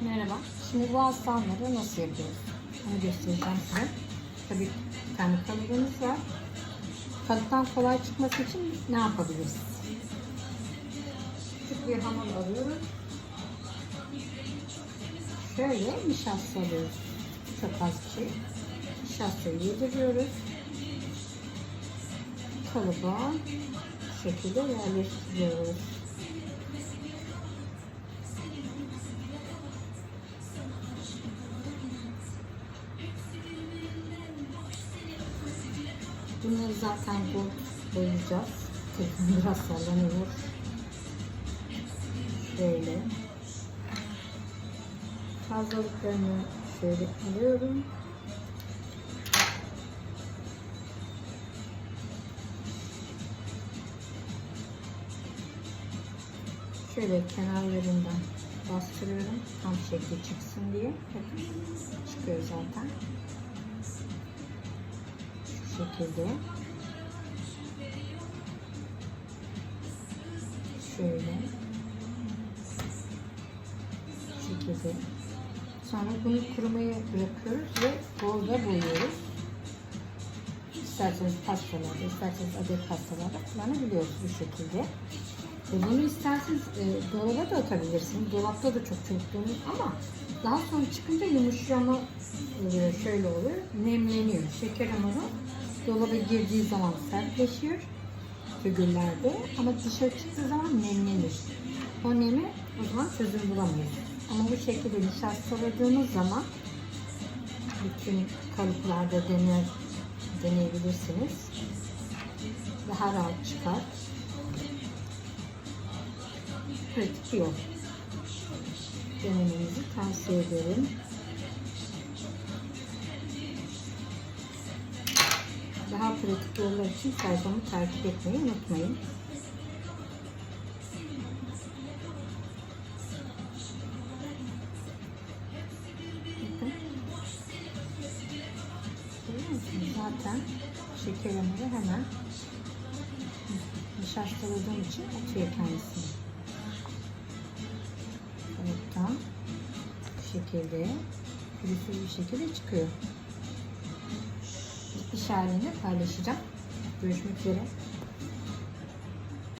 Merhaba. Şimdi bu aslanları nasıl yapıyoruz? Onu göstereceğim size. Tabii tane kalıbımız var. Kalıptan kolay çıkması için ne yapabiliriz? Küçük bir hamur alıyoruz. Şöyle nişasta alıyoruz. Çok az bir şey. Nişastayı yediriyoruz. Kalıba şekilde yerleştiriyoruz. Bunları zaten gold boyayacağız. Telefon biraz sallanıyor. Şöyle. Fazlalıklarını şöyle alıyorum. Şöyle kenarlarından bastırıyorum. Tam şekli çıksın diye. Bakın çıkıyor zaten. Şekilde. Şöyle. Şekilde. Sonra bunu kurumaya bırakıyoruz ve bolda boyuyoruz. İsterseniz pastalarda, isterseniz adet pastalarda kullanabiliyoruz bu şekilde. E bunu isterseniz e, dolaba da atabilirsiniz. Dolapta da çok çabuk ama daha sonra çıkınca yumuşama oluyor. Şöyle oluyor. Nemleniyor. Şeker hamuru dolaba girdiği zaman sertleşiyor figürlerde ama dışarı çıktığı zaman nemlenir. O nemi o zaman çözüm bulamayız. Ama bu şekilde nişastaladığımız zaman bütün kalıplarda dener, deneyebilirsiniz. Daha rahat çıkar. Pratik yol. Denemenizi tavsiye ederim. Daha pratik yollar için sayfamı takip etmeyi unutmayın. Zaten şeker hamuru hemen nişastaladığım için atıyor kendisini. Bu şekilde pürüzsüz bir şekilde çıkıyor. Halinde paylaşacağım. Görüşmek üzere.